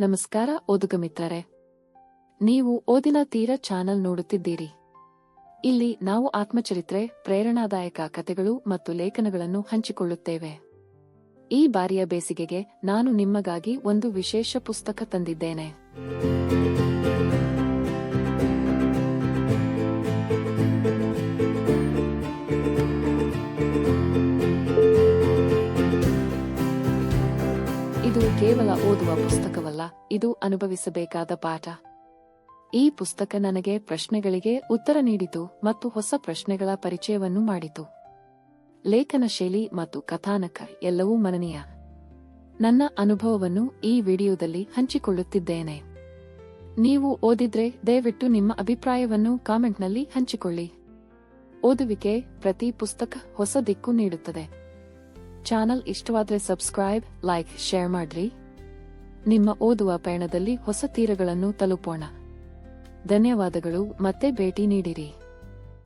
ನಮಸ್ಕಾರ ಓದುಗ ಮಿತ್ರರೇ ನೀವು ಓದಿನ ತೀರ ಚಾನಲ್ ನೋಡುತ್ತಿದ್ದೀರಿ. ಇಲ್ಲಿ ನಾವು ಆತ್ಮಚರಿತ್ರೆ, ಪ್ರೇರಣಾದಾಯಕ ಕಥೆಗಳು ಮತ್ತು ಲೇಖನಗಳನ್ನು ಹಂಚಿಕೊಳ್ಳುತ್ತೇವೆ. ಈ ಬಾರಿಯ ಬೇಸಿಗೆಗೆ ನಾನು ನಿಮ್ಮಗಾಗಿ ಒಂದು ವಿಶೇಷ ಪುಸ್ತಕ ತಂದಿದ್ದೇನೆ. ಇದು ಕೇವಲ ಓದುವ ಪುಸ್ತಕವಲ್ಲ, ಇದು ಅನುಭವಿಸಬೇಕಾದ ಪಾಠ. ಈ ಪುಸ್ತಕ ನನಗೆ ಪ್ರಶ್ನೆಗಳಿಗೆ ಉತ್ತರ ನೀಡಿತು ಮತ್ತು ಹೊಸ ಪ್ರಶ್ನೆಗಳ ಪರಿಚಯವನ್ನು ಮಾಡಿತು. ಲೇಖನ ಶೈಲಿ ಮತ್ತು ಕಥಾನಕ ಎಲ್ಲವೂ ಮನನೀಯ. ನನ್ನ ಅನುಭವವನ್ನು ಈ ವಿಡಿಯೋದಲ್ಲಿ ಹಂಚಿಕೊಳ್ಳುತ್ತಿದ್ದೇನೆ. ನೀವು ಓದಿದ್ರೆ ದಯವಿಟ್ಟು ನಿಮ್ಮ ಅಭಿಪ್ರಾಯವನ್ನು ಕಾಮೆಂಟ್ನಲ್ಲಿ ಹಂಚಿಕೊಳ್ಳಿ. ಓದುವಿಕೆ ಪ್ರತಿ ಪುಸ್ತಕ ಹೊಸ ದಿಕ್ಕು ನೀಡುತ್ತದೆ. ಚಾನಲ್ ಇಷ್ಟವಾದ್ರೆ ಸಬ್ಸ್ಕ್ರೈಬ್, ಲೈಕ್, ಶೇರ್ ಮಾಡ್ರಿ. ನಿಮ್ಮ ಓದುವ ಪಯಣದಲ್ಲಿ ಹೊಸ ತೀರಗಳನ್ನು ತಲುಪೋಣ. ಧನ್ಯವಾದಗಳು, ಮತ್ತೆ ಭೇಟಿ ನೀಡಿರಿ.